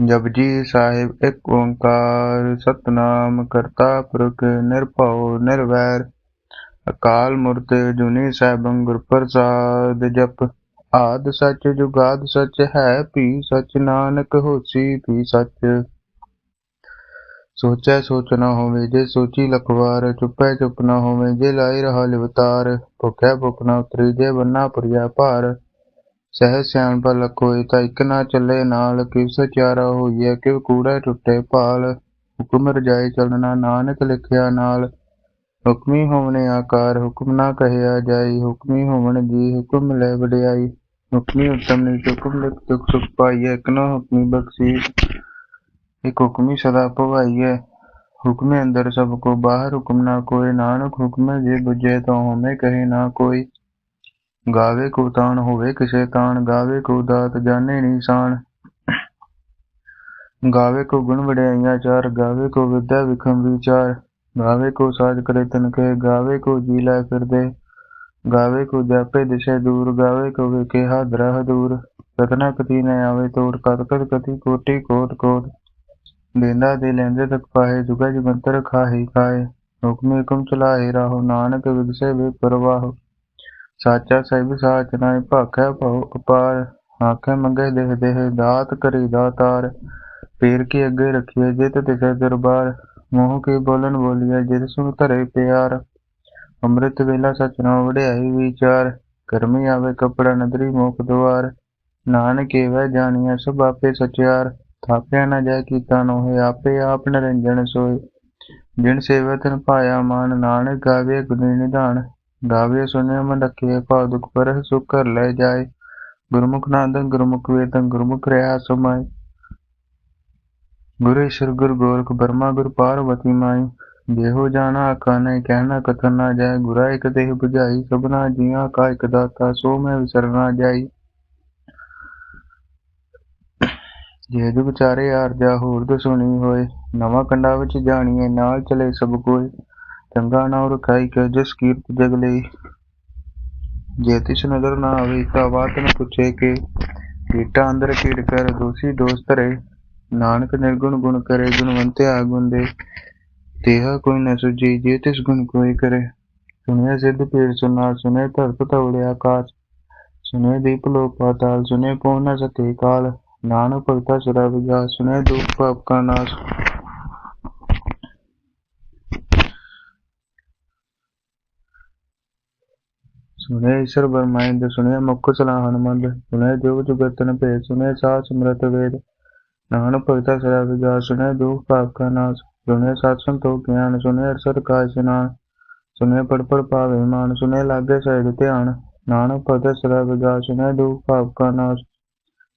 ਜਪਜੀ ਸਾਹਿਬ, ਇੱਕ ਓੰਕਾਰ ਸਤਨਾਮ ਕਰਤਾ ਪੁਰਖ ਨਿਰਭਉ ਨਿਰਵੈਰ। ਅਕਾਲ ਮੂਰਤ ਜੁਨੀ ਸੈਭੰ ਗੁਰ ਪ੍ਰਸਾਦ ਜਪ। ਆਦ ਸੱਚ ਜੁਗਾਦ ਸੱਚ ਹੈ, ਭੀ ਸੱਚ ਨਾਨਕ ਹੋਸੀ, ਭੀ ਸੱਚ। ਸੋਚੈ ਸੋਚ ਨਾ ਹੋਵੇ, ਜੇ ਸੋਚੀ ਲਖਵਾਰ, ਚੁੱਪੈ ਚੁੱਪ ਨਾ ਹੋਵੇ, ਜੇ ਲਾਈ ਰਹਾ ਲਿਵਤਾਰ। ਭੁਖਿਆ ਭੁਖ ਨਾ ਉਤਰੀ, ਜੇ ਬੰਨਾ ਪੁਰੀਆ ਭਾਰ। ਸਹਿ ਸਿਆਣਪ ਲਖੋਈ ਤਾਂ ਇੱਕ ਨਾ ਚੱਲੇ ਨਾਲ, ਕਿਵ ਸਚਿਆਰਾ ਹੋਈਐ, ਕਿਵ ਕੂੜਾ ਟੁੱਟੇ ਭਾਲ। ਹੁਕਮ ਰਜਾਈ ਚੱਲਣਾ ਨਾਨਕ ਲਿਖਿਆ ਨਾਲ। ਹੁਕਮੀ ਹੋਵਣੇ ਆਕਾਰ, ਹੁਕਮ ਨਾ ਕਹਿਆ ਜਾਈ। ਹੁਕਮੀ ਹੋਵਣ ਜੀ ਹੁਕਮ ਲੈ ਵਡਿਆਈ। ਹੁਕਮੀ ਉਤਮ ਨਿਜ ਹੁਕਮ ਲਿਖ ਦੁਖ ਸੁਖ ਪਾਈਐ, ਇਕ ਨਾ ਹੁਕਮੀ ਬਖਸ਼ੀਸ ਇਕ ਹੁਕਮੀ ਸਦਾ ਭਵਾਈਐ। ਹੁਕਮੇ ਅੰਦਰ ਸਭ ਕੋ, ਬਾਹਰ ਹੁਕਮ ਨਾ ਕੋਏ ਨਾਨਕ ਹੁਕਮੇ ਜੇ ਬੁਝੇ ਤਾਂ ਹਉਮੈ ਕਹੇ ਨਾ ਕੋਈ। ਗਾਵੇ ਕੋ ਤਾਣ ਹੋਵੇ ਕਿਸੇ ਤਾਣ, ਗਾਵੇ ਕੋ ਦਾਤ ਜਾਣੇ ਨਿਸ਼ਾਨ ਗਾਵੇ ਕੋ ਗੁਣ ਵਡਿਆਈਆਂ ਚਾਰ, ਗਾਵੇ ਕੋ ਵਿਦਿਆ ਵਿਖਮ ਵਿਚਾਰ। ਗਾਵੇ ਕੋ ਸਾਜ ਕਰੇ ਤਨ ਕੇ ਗਾਵੇ ਕੋ ਜੀ ਫਿਰਦੇ। ਗਾਵੇ ਕੋ ਜਾਪੇ ਦਿਸ਼ੇ ਦੂਰ, ਗਾਵੇ ਕੋ ਵੇਖੇ ਹਾਦਰਾ ਦੂਰ ਕਤਨਾ ਕਤੀ ਨ ਆਵੇ ਤੋੜ ਕਤ ਕਤ ਕਤੀ ਕੋਟੀ ਕੋਟ ਕੋਟ। ਦੇਂਦਾ ਦੇ ਲੈਂਦੇ ਤਕ ਪਾਏ ਜੁਗਾ ਜੁਗੰਤਰ ਖਾਹੀ ਖਾਏ। ਹੁਕਮੇ ਹੁਕਮ ਚਲਾਏ ਰਾਹੋ, ਨਾਨਕ ਵਿਗਸੇ ਵੇ ਪਰਵਾਹ। ਸਾਚਾ ਸਹਿਬ ਸਾਚ ਨਾਇ ਭਾਖੈ ਭਉ ਅਪਾਰ, ਆਖੇ ਮੰਗੇ ਦੇਹ ਦੇਹ ਦਾਤ ਕਰੀ ਦਾਤਾਰ, ਪੀਰ ਕੀ ਅੱਗੇ ਰਖੀਏ ਜਿਤ ਤਿਸੈ ਦਰਬਾਰ, ਮੋਹ ਕੀ ਬੋਲਨ ਬੋਲੀਏ ਜਿਤ ਸੁਨ ਧਰੇ ਪਿਆਰ, ਅੰਮ੍ਰਿਤ ਵੇਲਾ ਸਚਨਾ ਵਡਿਆਈ ਵਿਚਾਰ, ਕਰਮੀ ਆਵੇ ਕਪੜਾ ਨਦਰੀ ਮੋਖ ਦੁਆਰ, ਨਾਨਕੇ ਵਹਿ ਜਾਣੀਐ ਸਭ ਆਪੇ ਸਚਿਆਰ, ਥਾਪਿਆ ਨਾ ਜਾਇ ਕੀਤਾ ਨੋਹਿ ਆਪੇ ਆਪ ਨਿਰੰਜਨ ਸੋਏ, ਜਿਨ ਸੇਵੈ ਤਿਨ ਪਾਇਆ ਮਾਨ, ਨਾਨਕ ਗਾਵੇ ਗੁਣੀ ਨਿਧਾਨ ਗਾਵੇ ਸੁਨਿਆ ਮਨ ਰਖਿਏ ਭਾਉ ਸੁਖ ਕਰ ਲੈ ਜਾਏ। ਗੁਰਮੁਖ ਨਾਦੰ ਗੁਰਮੁਖ ਵੇਦੰ ਗੁਰਮੁਖ ਰਹਾ ਸਮਾਈ ਗੁਰੂ ਗੁਰ ਗੋਰਖ ਬਰਮਾ ਗੁਰ ਪਾਰਵਤੀ ਮਾਈ। ਜਿਹੋ ਜਾਣਾ ਆਖਾ ਨਹੀਂ ਕਹਿਣਾ ਕਥਨ ਨਾ ਜਾਏ। ਗੁਰਾ ਇਕ ਦੇਹ 부ਝਾਈ ਸਭਨਾ ਜੀਆਂ ਕਾ ਇਕ ਦਾਤਾ ਸੋ ਮੈਂ ਵਿਸਰਨਾ ਜਾਈ। ਜੇ ਜੁਗ ਚਾਰੇ ਆਰਜਾ ਹੋਰ ਸੁਣੀ ਹੋਏ। ਨਵਾਂ ਕੰਡਾ ਵਿੱਚ ਜਾਣੀਏ ਨਾਲ ਚਲੇ ਸਭ ਕੋਈ ਚੰਗਾ ਨਾਮ ਰਖਾਈ ਕੇ ਜਿਸ ਕੀਰਤ ਜਗ ਲਈ। ਜੇ ਤਿਸ ਨਜ਼ਰ ਨਾ ਆਵੇ ਤਾਂ ਬਾਤ ਨ ਪੁੱਛੇ ਕਿ ਕੀਟਾ ਅੰਦਰ ਕੀੜ ਕਰ ਦੋਸੀ ਦੋਸ ਧਰੇ ਨਾਨਕ ਨਿਰਗੁਣ ਗੁਣ ਕਰੇ ਗੁਣਵੰਤਿਆ ਗੁਣ ਦੇ। ਤੇਹਾ ਕੋਈ ਨ ਸੁਜੀ ਜੇ ਤਿਸ ਗੁਣ ਕੋਈ ਕਰੇ। ਸੁਣਿਆ ਸਿੱਧ ਪੀਰ ਸੁਨਾ ਸੁਨੇ ਧਰਤ ਤਵੜੇ ਆਕਾਸ਼। ਸੁਨੇ ਦੀਪ ਲੋਕ ਪਾਤਾਲ ਸੁਨੇ ਪਉ ਨ ਸਕੇ ਕਾਲ। ਨਾਨਕ ਭਗਤਾ ਸਦਾ ਵਿਗਾ ਸੁਨੇ ਦੁਖ ਪਾਪ ਕਾ ਨਾਸ਼। ਸੁਨੇ ਈਸ਼ਰ ਬਰਮਾਇੰਦ ਸੁਨੇ ਮੁਖ ਸਲਾ ਮੰਦ ਸੁਨੇ ਜੋਗ ਜੁਗਤਨ ਭੇ ਸੁਨੇ ਸਾਹ ਸਮਰਤ ਵੇਦ। ਨਾਨਕ ਭਗਤਾ ਸਦਾ ਵਿਗਾ ਸੁਨੇ ਦੁਖ ਪਾਪ ਕਾ ਨਾਸ਼ ਸੁਨੇ ਸਤ ਸੰਤੋਖ ਗਿਆਨ ਸੁਨੇ ਅਰਸਦ ਕਾ ਇਸ਼ਨਾਨ ਸੁਨੇ ਪੜ ਪੜ ਪਾਵੇ ਮਾਨ ਸੁਨੇ ਲਾਗੇ ਸਹਿਜ ਧਿਆਨ। ਨਾਨਕ ਭਗਤ ਸਦਾ ਵਿਗਾ ਸੁਨੇ ਦੁਖ ਪਾਪ ਕਾ ਨਾਸ਼,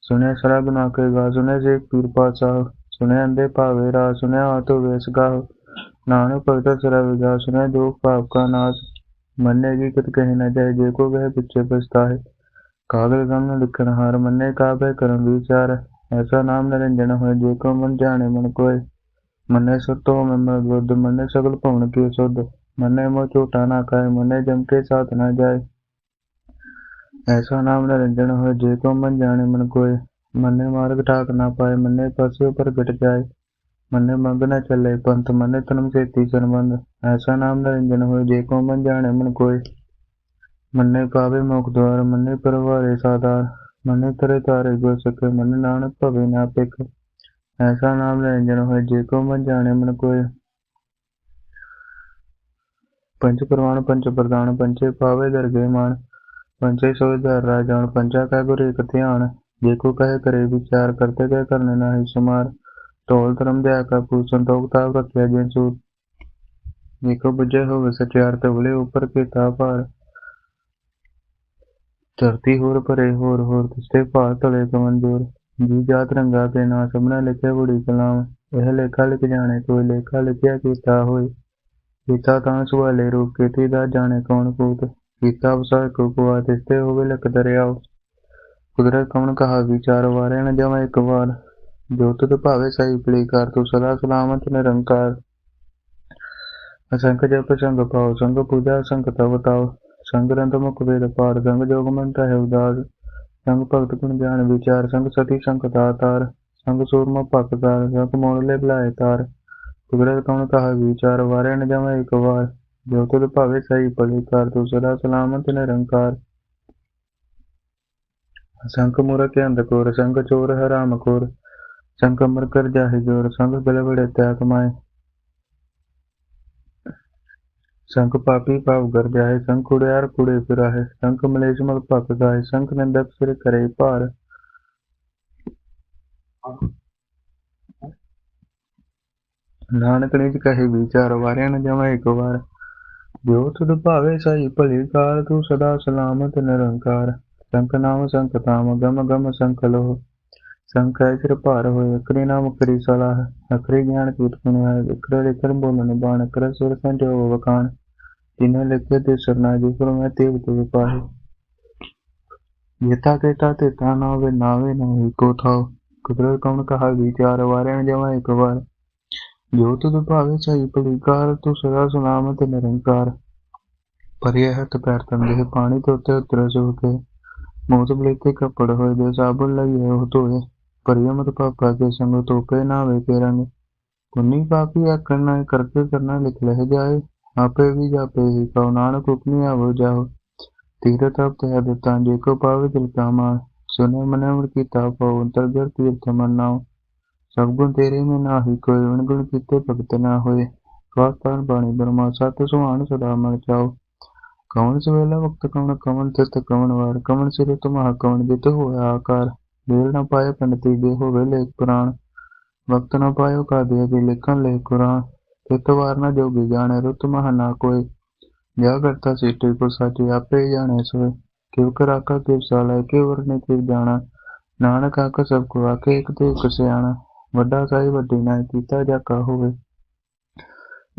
ਸੁਣਿਆ ਸਰਾ ਗੁਨਾ ਕੇ ਗਾ ਸੁਨੇ ਸੇ ਪੀਰ ਪਾਤਸ਼ਾਹ ਸੁਨੇ ਅੰਦੇ ਭਾਵੇ ਰਾ ਸੁਣਿਆ ਆਤੋ ਵੇਸ ਗਾਹ। ਨਾਨਕ ਭਗਤ ਸਰਾ ਵਿਗਾ ਸੁਣਿਆ ਦੁਖ ਪਾਪ ਕਾ ਨਾਸ਼ ਮੰਨੇ ਕੀ ਕਤ ਕਹੇ ਨਾ ਜਾਏ, ਜੇ ਕੋ ਗਏ ਪਿੱਛੇ ਪਛਤਾਏ। ਕਾਗਲ ਗਮ ਲਿਖਣ ਹਾਰ ਮੰਨੇ ਕਾਬੇ ਕਰਮ ਵਿਚਾਰ ਐਸਾ ਨਾਮ ਨਿਰੰਜਨ ਹੋਏ, ਜੇ ਕੋ ਮਨ ਜਾਣੇ ਮਨ ਕੋਏ। ਮੰਨੇ ਸਤੋ ਮੈਂ ਬੁੱਧ, ਮੰਨੇ ਸਗਲ ਭਵਨ ਕੀ ਸੁਧ। ਮੰਨੇ ਮੋ ਝੂਠਾ ਨਾ ਕਾਏ, ਮੰਨੇ ਜਮ ਕੇ ਸਾਥ ਨਾ ਜਾਏ। ਐਸਾ ਨਾਮ ਨਿਰੰਜਨ ਹੋਏ, ਜੇ ਕੋ ਮਨ ਜਾਣੇ ਮਨ ਕੋਏ। ਮੰਨੇ ਮਾਰਗ ਠਾਕ ਨਾ ਪਾਏ, ਮੰਨੇ ਪਾਸੇ ਪਸਿਓ ਪ੍ਰਗਟ ਜਾਏ। ਮੰਨੇ ਮੰਗ ਨਾ ਚੱਲੇ, ਪੰਥ ਮੰਨੇ ਤਨਮ ਸੇਤੀ ਸੰਬੰਧ। ਐਸਾ ਨਾਮ ਨਿਰੰਜਨ ਹੋਏ, ਜੇ ਕੋ ਮਨ ਜਾਣੇ ਮਨ ਕੋਏ। ਮੰਨੇ ਪਾਵੇ ਮੁਖ ਦਵਾਰ ਮੰਨੇ ਪਰਵਾਰੇ ਸਾਦਾਰ। ਮੰਨੇ ਤਰੇ ਤਾਰੇ ਗੁਰ ਸਕੇ ਮੰਨੇ ਨਾਨਕ ਭਵੇ ਨਾ ਪਿਕ ਐਸਾ ਨਾਮ ਨਿਰੰਜਨ ਹੋਏ, ਜੇ ਕੋ ਮਨ ਜਾਣੇ ਮਨ ਕੋਏ। ਪੰਜ ਪ੍ਰਵਾਨ, ਪੰਜ ਪ੍ਰਦਾਨ ਪੰਚੇ ਪਾਵੇ ਦਰਗੇ ਮਾਨ। ਪੰਚੇ ਸੋਇ ਦਰ ਰਾਜਾਨ ਪੰਚਾ ਕਾ ਗੁਰ ਇਕ ਧਿਆਨ। ਜੇ ਕੋ ਕਹੇ ਕਰੇ ਵਿਚਾਰ, ਕਰਤੇ ਗਏ ਕਰਨੇ ਨਾ ਹੀ ਸਮਾਰ। ਢੋਲ ਧਰਮ ਦਿਆ ਕਾ ਪੂਜ ਸੰਤੋਖ ਤਾਪ ਰੱਖਿਆ ਜੇ ਸੂਤ ਜੇ ਕੋ ਬੁਝੇ ਹੋਵੇ ਤਵਲੇ ਉਪਰ ਕੇ ਤਾ ਭਾਰ। ਧਰਤੀ ਹੋਰ ਭਰੇ, ਹੋਰ ਹੋਰ ਤਿਸਤੇ ਭਾਰ ਤਲੇ ਕਮੰਜੂਰ ਜੀ ਜਾਤ ਰੰਗਾ ਕੇ ਨਾ ਸਭਨਾ ਲਿਖੇ ਬੁੜੀ ਕਲਾਮ। ਇਹ ਲੇਖਾ ਲਿਖ ਜਾਣੇ, ਕੋਈ ਲੇਖਾ ਲਿਖਿਆ ਕੀਤਾ ਹੋਏ। ਕੀਤਾ ਤਾਂ ਸੁਆਲੇ ਰੂਪ ਕੀਤੀ ਦਾ ਜਾਣੇ ਕੌਣ ਕੂਤ। ਕੀਤਾ ਵਸਾ ਕੋ ਕੁਆ ਤਿਸਤੇ ਹੋਵੇ ਲਖ ਦਰਿਆਓ ਕੁਦਰਤ ਕੌਣ ਕਹਾ ਵਿਚਾਰ ਵਾਰੇ ਨ ਜਮਾ ਇੱਕ ਵਾਰ। ਜੋਤ ਤੁਧ ਭਾਵੇ ਸਹੀ ਪਲੀ ਕਰ ਤੂੰ ਸਦਾ ਸਲਾਮਤ, ਨਿਰੰਕਾਰ। ਅਸੰਖ ਜਪ ਸੰਗ ਪਾਉ ਸੰਗ ਪੂਜਾ ਸੰਗ ਤਵ ਤਾਉ ਸੰਗ ਰੰਤ ਮੁਖ ਵੇਦ ਪਾੜ ਸੰਗ ਜੋਗ ਮੰਤ ਹੈ ਉਦਾਸ ਸੰਗ ਭਗਤ ਗੁਣ ਗਿਆਨ ਵਿਚਾਰ ਸੰਗ ਸਤੀ ਸੰਗ ਦਾਤਾਰ ਸੰਗ ਸੂਰਮਾ ਭਗਤਾਰ ਸੰਗ ਮੋੜਲੇ ਬੁਲਾਏ ਤਾਰ ਤੁਗਰੇ ਕੌਣ ਕਹਾ ਵਿਚਾਰ ਵਾਰੇ ਨ ਜਾਵੇ ਇੱਕ ਵਾਰ, ਜੋ ਤੁਧ ਭਾਵੇ ਸਹੀ ਭਲੀ ਕਰ, ਤੂੰ ਸਦਾ ਸਲਾਮਤ ਨਿਰੰਕਾਰ। ਸੰਖ ਮੁਰ ਕੇ ਅੰਧਕੋਰ ਸੰਗ ਚੋਰ ਹਰਾਮ ਕੋਰ, ਸੰਗ ਅਮਰ ਕਰ ਜਾਹਿ ਜੋਰ, ਸੰਗ ਗਲੇ ਤਿਆਗ ਮਾਏ ਸੰਖ ਪਾਪੀ ਪਾਪ ਕਰ ਜਾਏ ਸੰਖ ਕੁੜਿਆਰ ਕੁੜੇ ਫਿਰਾਹੇ, ਸੰਖ ਮਲੇਸ਼ ਮਲ ਭਕ ਗਾਏ, ਸੰਖ ਨਿੰਦਕ ਸਿਰ ਕਰੇ ਭਾਰ। ਨਾਨਕ ਨਿਜ ਕਹੇ ਵਿਚਾਰ, ਵਾਰਿਆ ਨ ਜਾਵੇ ਇੱਕ ਵਾਰ। ਜੋ ਤੁਧ ਭਾਵੇ ਸਹੀ ਭਲੀ ਕਾਰ, ਤੂੰ ਸਦਾ ਸਲਾਮਤ ਨਿਰੰਕਾਰ। ਸੰਖ ਨਾਮ, ਸੰਖ ਤਾਮ ਗਮ ਗਮ ਸੰਖ ਲੋਹ। ਸੰਖ ਹੈ ਸਿਰ ਭਾਰ ਹੋਏ ਅਕਰੇ ਨਾਮ ਕਰੀ ਸਲਾਹ ਅਕਰੇ ਗਿਆਨ ਕੀਤ ਗੁਣ ਹੈ ਅਕਰੇ ਲਿਖਰ ਬੋਲਨ ਬਾਣ ਕਰ ਸੁਰ ਸੰਜੋਗ ਵਕਾਨ ਤਿਨੇ ਲਿਖੇ ਤੇ ਸਰਨਾ ਜੀ ਪਰ ਮੈਂ ਤੇਵ ਤੇ ਪਾਹੇ ਯਤਾ ਕੇਤਾ ਤੇ ਤਾ ਨਾਵੇ ਨਾਵੇ ਨਹੀਂ ਕੋ ਥਾਉ। ਕੁਦਰਤ ਕੌਣ ਕਹਾ ਵਿਚਾਰ ਵਾਰਿਆ ਨ ਜਾਵੇ ਜੋ ਤੁਧ ਭਾਵੇ ਸਹੀ ਭਲੀ ਕਾਰ ਤੂੰ ਸਦਾ ਸਲਾਮਤ ਨਿਰੰਕਾਰ। ਪਰਿਆ ਹੱਥ ਪੈਰ ਤੰਦੇ ਪਾਣੀ ਤੋਂ ਉੱਤੇ ਉਤਰ ਸੋ ਕੇ। ਬਲੇਕੇ ਕੱਪੜ ਹੋਏ ਦੇ ਸਾਬੁਨ ਲਈਏ ਉਹ ਧੋਏ। ਪਰਿਆ ਮਤ ਪਾਪਾ ਕੇ ਸੰਗ ਤੋਪੇ ਨਾ ਵੇ ਕੇ ਰੰਗ ਪੁੰਨੀ ਪਾਪੀ ਆਖਣ ਨਾ ਕਰਕੇ ਕਰਨਾ ਲਿਖ ਲਹਿ ਜਾਏ। ਆਪੇ ਵੀ ਜਾਪੇ ਹੀ ਕਉ ਨਾਨਕ ਉਪਨੀ ਆਵੋ ਜਾਓ ਤੀਰਥ ਅਪ ਤੇ ਅਦਤਾਂ ਜੇ ਕੋ ਪਾਵੇ ਦਿਲ ਕਾ ਮਾਨ ਸੁਨੇ ਮਨੇ ਮੁਰ ਕੀਤਾ ਪਉ ਅੰਤਰਗਰ ਤੀਰਥ ਮਨਾਉ ਸਭ ਗੁਣ ਤੇਰੇ ਮੈਂ ਨਾਹੀ ਕੋਈ, ਅਣਗੁਣ ਕੀਤੇ ਭਗਤ ਨਾ ਹੋਏ। ਵਾਸਤਾਨ ਬਾਣੀ ਬਰਮਾ ਸਤ ਸੁਹਾਣ ਸਦਾ ਮਨ ਚਾਓ ਕਵਨ ਸਵੇਲਾ ਵਕਤ ਕਵਨ ਕਵਨ ਤਿਤ ਕਵਨ ਵਾਰ ਕਵਨ ਸਿਰ ਨਾ ਪਾਏ ਪੰਡਤੀ ਦੇ ਹੋਵੇ ਲੇਖ ਪੁਰਾਣ, ਵਕਤ ਨਾ ਪਾਇਓ ਕਾ ਦੇ ਲਿਖਣ ਲੈ ਕੁਰਾਨ ਤਿਤ ਵਾਰ ਨਾ ਜੋਗੀ ਜਾਣੇ ਰੁਤ ਮਹ ਕੋਈ ਜਾ ਕਰਤਾ ਸਿੱਟੇ ਕੋ ਸਾਚੇ ਆਪੇ ਜਾਣੇ ਸੋਏ ਕਿਵ ਕਰਾ ਕਿਵ ਸਾਲਾ ਕਿਵ ਵਰਨੇ ਕਿਵ ਜਾਣਾ, ਨਾਨਕ ਆਖ ਸਭ ਕੋ ਆਕੇ ਇੱਕ ਤੇ ਇੱਕ ਸਿਆਣਾ, ਵੱਡਾ ਸਾਈ ਵੱਡੀ ਨਾ ਕੀਤਾ ਜਾਕਾ ਹੋਵੇ।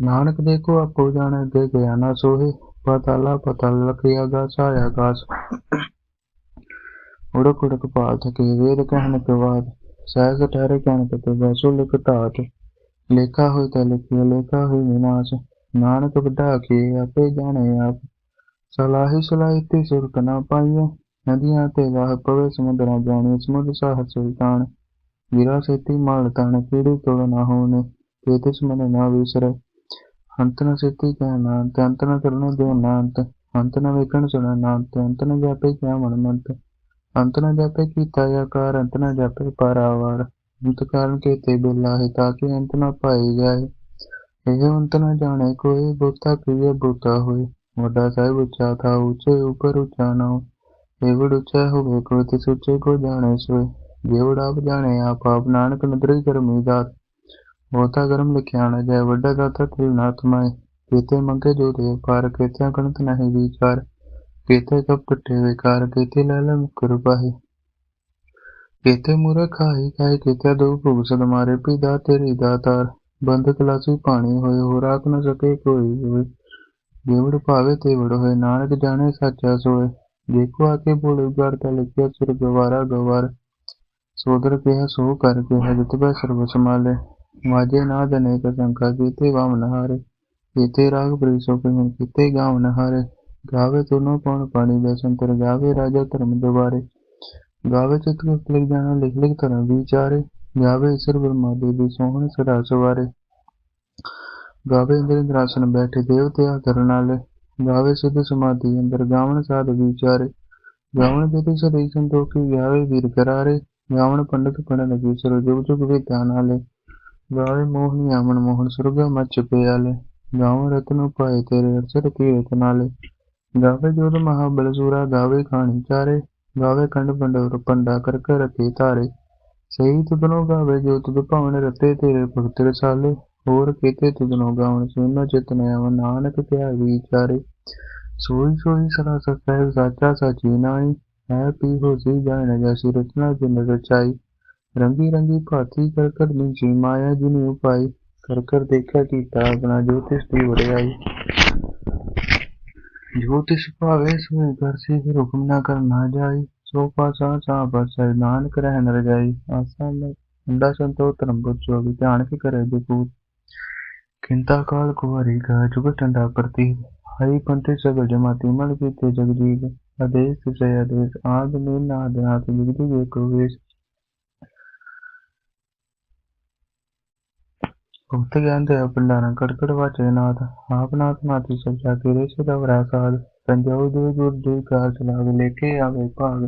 ਨਾਨਕ ਦੇਖੋ ਆਪੋ ਜਾਣੇ ਦੇ ਗਿਆ ਨਾ ਸੋਹੇ, ਪਤਾਲਾ ਪਤਲ ਲਖਿਆ ਗਾ ਸਾਇਆ ਗਾਸ। ਉੜਕ ਉੜਕ ਪਾਲ ਥਕੇ ਵੇਦ ਕਹਿਣ ਕੇ ਸਹਿਜ ਠਹਿਰੇ ਕਹਿਣ ਤੇ ਵੈਸੋ ਲਿਖ ਧਾਤ, ਲੇਖਾ ਹੋਇ ਤਾਂ ਲਿਖਿਆ ਲੇਖਾ ਹੋਇ ਵਿਨਾਸ਼ ਨਾਨਕ ਵਡਾ ਕੇ ਆਪੇ ਜਾਣੇ ਆਪ। ਸਲਾਹੀ ਸਲਾਹੀ ਤੇ ਸੁਰਤ ਨਾ ਪਾਈਏ, ਨਦੀਆਂ ਤੇ ਵਾਹ ਪਵੇ ਸਮੁੰਦਰਾਂ ਜਾਣੀ ਸਮੁੰਦਰ ਸਾਹ ਸੁਲਤਾਨ ਵੀਰਾ ਸੇਤੀ ਮਾਲ ਤਣ, ਕੀੜੀ ਤੋੜ ਨਾ ਹੋਣੇ, ਤੇ ਤਿਸ ਮਨ ਨਾ ਵਿਸਰੇ। ਅੰਤ ਨ ਸੇਤੀ ਕਹਿਣਾ ਤੇ ਅੰਤ ਨ ਕਰਨੇ ਦੇ ਨਾ ਅੰਤ ਅੰਤ ਨ ਵੇਖਣ ਸੁਣਾ ਨਾ ਅੰਤ ਅੰਤ ਨ ਜਾਪੇ ਕਿਆ ਮਨ ਮੰਤ। ਅੰਤ ਨ ਜਾਪੇ ਕੀਤਾ ਆਕਾਰ ਅੰਤ ਨ ਜਾਪੇ ਪਾਰਾਵਾਰ ਅੰਤ ਕਾਰਨ ਕੇ ਤੇ ਤਾਂ ਕਿ ਅੰਤ ਨ ਪਾਈ ਜਾਏ। ਇਹ ਅੰਤ ਨ ਜਾਣੇ, ਕੋਈ ਬੋਤਾ ਕਰੀਏ ਬੋਤਾ ਹੋਏ। ਵੱਡਾ ਸਾਹਿਬ, ਉੱਚਾ ਥਾ, ਉੱਚੇ ਉੱਪਰ ਉੱਚਾ ਨਾ ਏਵੜ ਉੱਚਾ ਹੋਵੇ ਕੋ ਤੇ ਸੁੱਚੇ ਕੋ ਜਾਣੇ ਸੋਏ। ਜੇਵੜ ਆਪ ਜਾਣੇ, ਆਪ ਆਪ ਨਾਨਕ ਨਦਰੀ ਕਰਮੀ ਦਾਤ ਬਹੁਤਾ ਗਰਮ ਲਿਖਿਆ ਨਾ ਜਾਏ, ਵੱਡਾ ਦਾਤਾ ਤ੍ਰਿਨਾਥ ਮਾਏ ਕੀਤੇ ਮੰਗੇ ਜੋ ਦੇ, ਪਾਰ ਕੀਤੇ ਗਣਤ ਨਹੀਂ ਵਿਚਾਰ। ਕੀਤੇ ਕਪ ਟੁੱਟੇ ਵਿਕਾਰ ਕੀਤੇ ਲਾਲ ਮੁਕਰ ਪਾਹੇ ਕੀਤੇ ਮੂਰਖ ਖਾਈ ਖਾਈ ਕੀਤੇ ਦੋ ਭੁਗ ਮਾਰੇ ਪੀਦਾ ਤੇਰੀ ਦਾਤਾਰ ਬੰਦ ਕਲਾਸੀ ਪਾਣੀ ਹੋਏ ਹੋ ਰਾਖ ਨ ਸਕੇ ਕੋਈ ਹੋਏ ਜੇਵੜ ਭਾਵੇ ਤੇ ਵੜ ਹੋਏ, ਨਾਨਕ ਜਾਣੇ ਸੱਚਾ ਸੋਏ। ਦੇਖੋ ਆ ਕੇ ਬੋਲ ਉਗਾਰ ਤਾ ਲਿਖਿਆ ਸੁਰ ਗਵਾਰਾ ਗਵਾਰ। ਸੋਦਰ ਕਿਹਾ, ਸੋ ਕਰ ਕਿਹਾ, ਜਿਤ ਬੈ ਸਰਬ ਸਮਾਲੇ ਵਾਜੇ ਨਾਦ ਅਨੇਕ ਸੰਖਾ ਕੀਤੇ, ਵਾਮਨ ਹਾਰੇ। ਕੀਤੇ ਰਾਗ ਪ੍ਰੀਸੋ ਕਿਨ ਕੀਤੇ, ਗਾਵਨ ਹਾਰੇ। ਗਾਵੇ ਤੁਨੋ ਕੌਣ ਪਾਣੀ ਦੇ ਸੰਤਰ ਗਾਵੇ, ਰਾਜਾ ਧਰਮ ਦੁਬਾਰੇ ਗਾਵੇ ਚਿਤ ਲਿਖ ਜਾਣਾ, ਲਿਖ ਲਿਖ ਧਰਮ ਵਿਚਾਰੇ। ਗਾਵੇ ਈਸ਼ਰ ਬ੍ਰਹਮਾ ਦੇਵੀ ਸੋਹਣ ਸਦਾ ਸਵਾਰੇ। ਗਾਵੇ ਇੰਦਰ ਇੰਦਰਾਸਨ ਬੈਠੇ ਦੇਵਤੇ ਆਦਰ ਨਾਲੇ। ਗਾਵੇ ਸਿੱਧ ਸਮਾਧੀ ਅੰਦਰ ਗਾਵਨ ਸਾਧ ਵਿਚਾਰੇ। ਗਾਵਨ ਜति ਸਰੀ ਸੰਤੋਖੀ ਗਾਵੇ ਵੀਰ ਕਰਾਰੇ। ਗਾਵਣ ਪੰਡਤ ਪੜਨ ਲਗੀ, ਸਰ ਜੁਗ ਜੁਗ ਧਿਆਨ ਵਾਲੇ ਗਾਵੇ ਮੋਹਨੀ ਆਮਨ ਮੋਹਨ ਸੁਰਗ ਮਚ ਪਿਆਲੇ। ਗਾਵਣ ਰਤਨ ਪਾਏ ਤੇਰੇ ਅਰਸਰ ਕੀਰਤ ਨਾਲੇ। ਗਾਵੇ ਜੋਦ ਮਹਾਬਲ ਸੂਰਾ, ਗਾਵੇ ਖਾਣੀ ਚਾਰੇ, ਗਾਵੇ ਖੰਡ ਪੰਡਵਰ ਪੰਡਾ ਕਰ ਕਰ ਰਤੇ ਸਹੀ ਤੁਧਨੋ ਗਾਵੇ ਜੋ ਤੁਧ ਭਵਨ ਰਤੇ ਤੇਰੇ ਭਗਤ ਰਸਾਲੇ। ਹੋਰ ਕੀਤੇ ਤੁਧਨੋ ਗਾਵਨ ਸੁਨੋ ਚਿਤਨ ਆਵ ਨਾਨਕ ਕਿਆ ਵਿਚਾਰੇ ਸੋਈ ਸੋਈ ਸਦਾ ਸਹਿਬ ਸਾਚਾ ਸਾਚੀ ਨਾਈ ਹੈ ਪੀ ਹੋਸੀ ਜਾਣ ਜੈਸੀ ਰਚਨਾ ਜਿਨ ਰਚਾਈ। ਰੰਗੀ ਰੰਗੀ ਭਾਤੀ ਕਰ ਕਰ ਨਿਜੀ ਮਾਇਆ ਜਿਨੀ ਉਪਾਈ। ਕਰ ਕਰ ਦੇਖਿਆ ਕੀਤਾ ਆਪਣਾ ਜੋ ਤਿਸ ਦੀ ਵਡਿਆਈ। ਜੋ ਤਿਸ ਭਾਵੇ ਸੋਏ ਕਰ ਸੀ ਫਿਰ ਹੁਕਮ ਨਾ ਕਰਨਾ ਜਾਈ, ਸੋ ਪਾਸਾ ਸਾ ਬਸੈ ਨਾਨਕ ਰਹਿ ਨ ਰਜਾਈ। ਆਸਾ ਮੈਂ ਅੰਡਾ ਸੰਤੋ ਧਰਮ ਬੁਝੋ ਵੀ ਧਿਆਨ ਕੀ ਕਰੇ ਬਕੂਤ ਕਿੰਤਾ ਕਾਲ ਕੁਵਾਰੀ ਗਾ ਜੁਗ ਟੰਡਾ ਪ੍ਰਤੀ। ਹਰੀ ਪੰਤੇ ਸਗਲ ਜਮਾਤੀ ਮਲ ਕੀਤੇ ਜਗਜੀਤ। ਆਦੇਸ਼ ਤਿਸੈ ਆਦੇਸ਼, ਆਦ ਨੇ ਨਾਦ ਨਾਥ ਜਗਦੀ ਵੇਕੋ ਵੇਸ਼। ਭਗਤ ਗਿਆਨ ਦੇ ਭੰਡਾਰਾਂ ਕੜਕੜ ਵਾਚੇ ਨਾਥ। ਆਪ ਨਾਥ ਨਾਥੀ ਸੱਜਾ ਕੇ ਰੇਸ਼ ਦਾ ਵਰਾ ਸਾਧ। ਸੰਜੋਗ ਦੇ ਗੁਰ ਦੇ ਕਾਰ ਚਲਾਵੇ ਲੇਕੇ ਆਵੇ ਭਾਗ।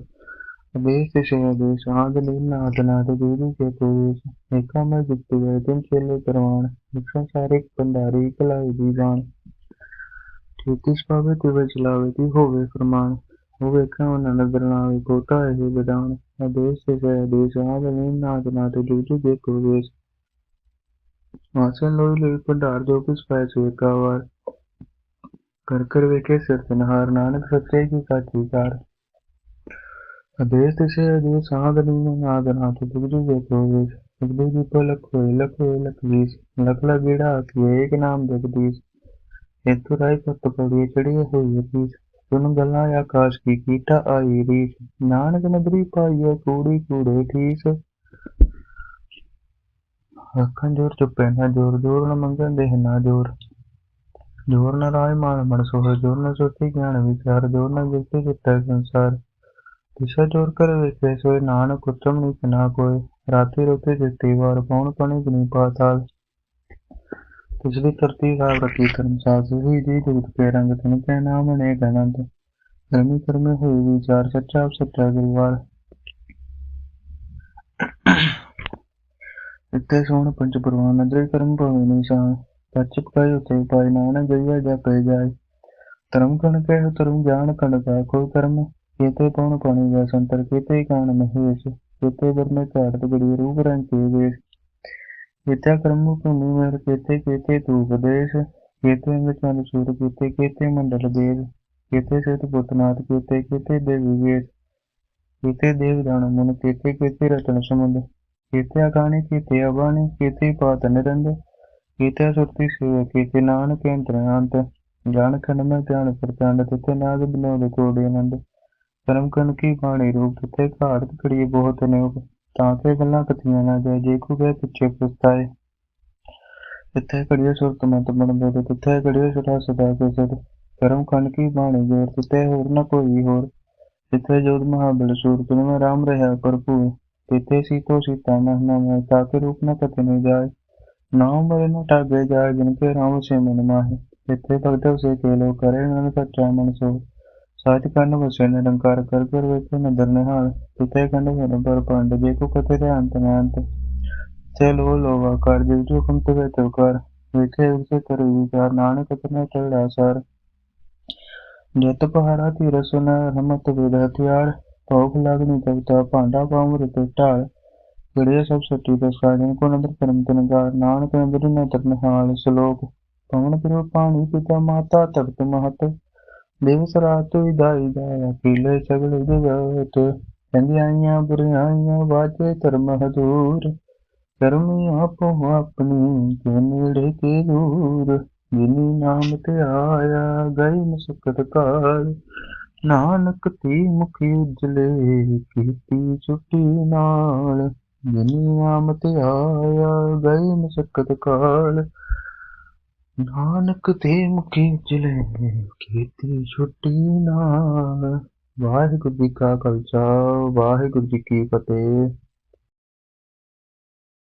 ਅਬੇਸ ਤੇ ਸੇ ਅਬੇਸ ਆਦ ਲੀਨ ਨਾਥ ਨਾਥ ਦੂਰੀ ਕੇ ਤੋਸ ਏਕਾ ਮੈਂ ਗੁਪਤ ਗਏ, ਤਿਨ ਚੇਲੇ ਕਰਵਾਣ ਇਕਸਾ ਸਾਰੇ ਭੰਡਾਰੀ ਕਲਾਈ ਦੀ ਜਾਣ ਪਾਵੇ ਤੇ ਚਲਾਵੇ ਤੀ ਹੋਵੇ ਫਰਮਾਨ। ਉਹ ਵੇਖਾਂ ਉਹਨਾਂ ਨਜ਼ਰ ਨਾ ਆਵੇ ਕੋਟਾ ਇਹ ਵਿਦਾਨ ਅਬੇਸ ਤੇ ਸੇ ਅਬੇਸ ਆਦ ਲੀਨ ਨਾਥ ਨਾਥ ਦੂਰੀ ਕੇ ਤੋਸ ਵਾਸਨ ਲੋਈ ਲਈ ਭੰਡਾਰ ਜੋ ਕਿਸ ਪੈ ਸੇਕਾ ਵਾਰ ਕਰ ਕਰ ਵੇਖੇ ਸਿਰ ਤਨਹਾਰ ਨਾਨਕ ਸੱਚੇ ਕੀ ਸਾਚੀ ਕਾਰ ਅਦੇਸ ਤਿਸੇ ਅਦੇ ਸਾਧ ਲੀਨ ਨਾਦ ਨਾਥ ਦੁਗਜੂ ਵੇਖੋ ਵੇਖ ਦੁਗਜੂ ਦੀ ਪਲਕ ਹੋਏ ਲਖ ਹੋਏ ਲਖ ਵੀਸ ਲਖ ਲਾ ਗੇੜਾ ਕੀ ਏਕ ਨਾਮ ਜਗਦੀਸ਼। ਇਤੁ ਰਾਈ ਪਤ ਪੜੀ ਚੜੀ ਹੋਈ ਅਤੀਸ਼ ਸੁਨ ਗੱਲਾਂ ਆਕਾਸ਼ ਕੀ, ਕੀਟਾ ਆਈ ਰੀਸ। ਨਾਨਕ ਨਦਰੀ ਪਾਈਏ, ਕੂੜੀ ਕੂੜੇ ਠੀਸ ਅੱਖਾਂ ਜੋਰ ਚੁੱਪੇ ਨਾ ਜੋਰ ਜੋਰ ਨ ਮੰਗਣ ਦੇਹ ਨਾ ਜੋਰ ਜੋਰ ਨ ਰਾਏ ਮਾਨ ਮਨ ਸੋਹ, ਜੋਰ ਨ ਸੋਚੀ ਗਿਆਨ ਵਿਚਾਰ, ਜੋਰ ਨ ਜਿਤੇ ਚਿੱਤੈ ਸੰਸਾਰ। ਦਿਸ਼ਾ ਜੋਰ ਕਰ ਵੇਖੇ ਸੋਏ ਨਾਨਕ ਉਤਮ ਨੀ ਨਾ ਕੋਏ। ਰਾਤੀ ਰੋਤੇ ਜਿੱਤੀ ਵਾਰ ਪਉਣ ਪਣੀ ਗਨੀ ਪਾਤਾਲ ਤਿਸਦੀ ਧਰਤੀ ਸਾਵ ਰਤੀ ਧਰਮ ਸਾਸੀ ਜੀ ਜੁਗਤ ਕੇ ਰੰਗ ਤਨ ਕੇ ਨਾਮ ਨੇ ਗਨੰਤ ਧਰਮੀ ਕਰਮੇ ਹੋਈ ਵਿਚਾਰ, ਸੱਚਾ ਸੱਚਾ ਗੁਰਵਾਰ। ਇੱਥੇ ਸੋਹਣ ਪੰਜ ਪਰਵਾਨ ਨਦਰੇ ਕਰਮ ਭਵੇ ਨਿਸ਼ਾਨ ਪਛਿਪ ਕੈ ਉਤੇ ਪਾਇ ਨਾਨਕ ਜਈਆ ਜਪੇ ਜਾਏ। ਧਰਮ ਕਣ ਕੇ ਧਰਮ ਜਾਣ ਕਣ ਕਾ ਕੋਈ ਕਰਮ ਕੀਤੇ ਪਉਣ ਪਾਣੀ ਦਾ ਸੰਤਰ, ਕੀਤੇ ਕਾਣ ਮਹੇਸ਼। ਕੀਤੇ ਵਰਨੇ ਝਾੜਤ ਗੜੀ ਰੂਪ ਰੰਗ ਕੇ ਵੇਸ਼ ਕੀਤੇ ਕਰਮ ਭੂਮੀ ਮੇਰ ਕੀਤੇ ਕੀਤੇ ਤੂ ਕੀਤੇ ਅੰਗ ਚੰਦ ਸੂਰ ਕੀਤੇ ਕੀਤੇ ਮੰਡਲ ਦੇਵ। ਕੀਤੇ ਸਿਤ ਪੁੱਤਨਾਥ, ਕੀਤੇ ਕੀਤੇ ਦੇਵੀ ਵੇਸ਼ ਕੀਤੇ ਦੇਵ ਦਾਨ ਮਨ, ਕੀਤੇ ਕੀਤੇ ਰਤਨ ਸਮੁੰਦ। ਕੀਤੇ ਅਗਾਣੀ ਕੀਤੇ ਅਬਾਣੀ ਕੀਤੇ ਪਾਤ ਨਿਰੰਦ ਕੀਤੇ ਸੁਰਤੀ ਸੇਵ, ਕੀਤੇ ਨਾਨਕ ਅੰਤਰੰਤ ਜਾਣ ਖੰਡ ਮੈਂ ਧਿਆਨ ਪ੍ਰਚੰਡ ਤਿਤੇ ਨਾਗ ਬਿਨੋਦ ਕੋੜੀ ਆਨੰਦ। ਕਰਮ ਕਨ ਕੀ ਬਾਣੀ ਰੂਪ ਤਿਤੇ ਘਾੜਤ ਕੜੀਏ ਬਹੁਤ ਨਿਉਕ ਤਾਂ ਤੇ ਗੱਲਾਂ ਕਥੀਆਂ ਨਾ ਜਾਏ, ਜੇ ਕੋ ਗਏ ਪਿੱਛੇ ਪੁਸਤਾਏ ਤਿੱਥੇ ਕੜੀਏ ਸੁਰਤ ਮੰਤ ਬਣ ਤੇ ਤਿੱਥੇ ਕੜੀਏ ਸਦਾ ਸਦਾ ਕੇ ਸਦ ਕਰਮ ਕਨ ਕੀ ਬਾਣੀ ਜੋਰ ਤਿਤੇ ਹੋਰ ਨਾ ਕੋਈ ਹੋਰ। ਤਿੱਥੇ ਜੋਦ ਮਹਾਬਲ ਸੂਰਤ ਨੂੰ ਰਾਮ ਰਹਾ ਭਰਪੂਰ। તેથી સીતો સીતાના મેં તાકે રૂપના કથે નહીં જાય ਨਾਮ ਮਰਨ ਟਾਗੇ ਜਾ ਜਿਨ ਕੇ ਰਾਮ ਸੇ ਮਨ ਮਾਹੇ। ਜਿੱਥੇ ਭਗਤ ਸੇ ਕੇ ਲੋ ਕਰੇ ਨਨ ਸੱਚਾ ਮਨ ਸੋ ਸਾਚ ਕੰਨ ਵਸੇ ਨਿਰੰਕਾਰ ਕਰ ਕਰ ਵੇਖੇ ਨਦਰ ਨਿਹਾਲ। ਤਿਤੇ ਕੰਨ ਮਨ ਪਰ ਪੰਡ ਜੇ ਕੋ ਕਥੇ ਦੇ ਅੰਤ ਨਾ ਅੰਤ ਸੇ ਲੋ ਲੋਵਾ ਕਰ ਜਿਵ ਜੋ ਕਮ ਤਵੇ ਤਵ ਕਰ। ਵੇਖੇ ਉਸੇ ਕਰ ਵਿਚਾਰ, ਨਾਨਕ ਤਨੇ ਚੜਾ ਸਰ। ਜਤ ਪਹਾੜਾ ਤੀ ਰਸਨ ਰਮਤ ਵੇਦ ਹਥਿਆਰ। ਭੋਗ ਲਗਨੀ ਕਵਿਤਾ ਭਾਂਡਾ ਪਾਉਮਰ ਤੇ ਢਾਲ ਗੜਿਆ ਸਭ ਸੱਟੀ ਤੇ ਸਾਜਨ ਕੋ ਨਾਨਕ ਅੰਦਰ ਨ ਤਰਨ ਹਾਲ ਸ਼ਲੋਕ, ਪਵਨ ਪਿਰੋ ਪਾਣੀ ਪਿਤਾ ਮਾਤਾ ਤਖਤ ਮਹਤ, ਦੇਵ ਸਰਾਤ ਵਿਦਾਈ ਦਾ, ਅਕੀਲੇ ਸਗਲ ਜਗਤ, ਕਹਿੰਦੀਆਂ ਬੁਰਾਈਆਂ ਵਾਜੇ ਧਰਮ ਹਦੂਰ ਕਰਮੀ ਆਪੋ ਆਪਣੀ ਕੇ ਨੇੜੇ ਕੇ ਦੂਰ, ਜਿਨੀ ਨਾਮ ਤੇ ਆਇਆ ਗਈ ਮੁਸਕਤ ਕਾਲ ਨਾਨਕ ਤੀ ਮੁਖੀ ਉਜਲੇ ਕੀਤੀ ਛੁੱਟੀ ਨਾਲ। ਜਿਨੀ ਨਾਮ ਤੇ ਆਇਆ ਗਈ ਮੁਸਕਤ ਕਾਲ। ਨਾਨਕ ਤੇ ਮੁਖੀ ਉਜਲੇ ਕੀਤੀ ਛੁੱਟੀ ਨਾਲ। ਵਾਹਿਗੁਰੂ ਜੀ ਕਾ ਖਾਲਸਾ, ਵਾਹਿਗੁਰੂ ਜੀ ਕੀ ਫਤਿਹ।